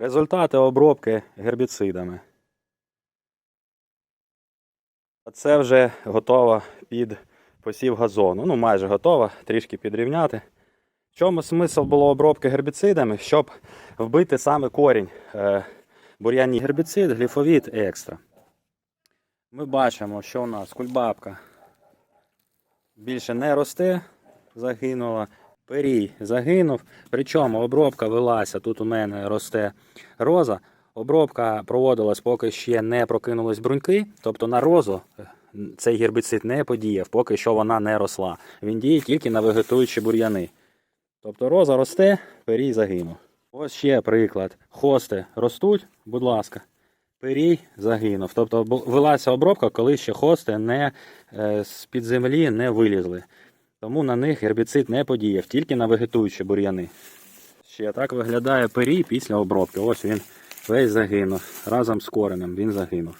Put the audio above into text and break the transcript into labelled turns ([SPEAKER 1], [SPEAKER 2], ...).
[SPEAKER 1] Результати обробки гербіцидами. Це вже готова під посів газону. Ну, майже готова, трішки підрівняти. В чому смисл було обробки гербіцидами? Щоб вбити саме корінь е, бур'янні гербіцид, гліфовіт екстра. Ми бачимо, що у нас кульбабка більше не росте, загинула. Перій загинув. Причому обробка велася. Тут у мене росте роза. Обробка проводилась, поки ще не прокинулись бруньки. Тобто на розу е, цей гербіцид не подіяв, поки що вона не росла. Він діє тільки на вегетуючі бур'яни. Тобто роза росте, перій загинув. Ось ще приклад. Хости ростуть, будь ласка. Перій загинув. Тобто велася обробка, коли ще хости не е, з-під землі не вилізли. Тому на них гербіцид не подіяв, тільки на вегетуючі бур'яни. Ще так виглядає перій після обробки. Ось він весь загинув. Разом з коренем він загинув.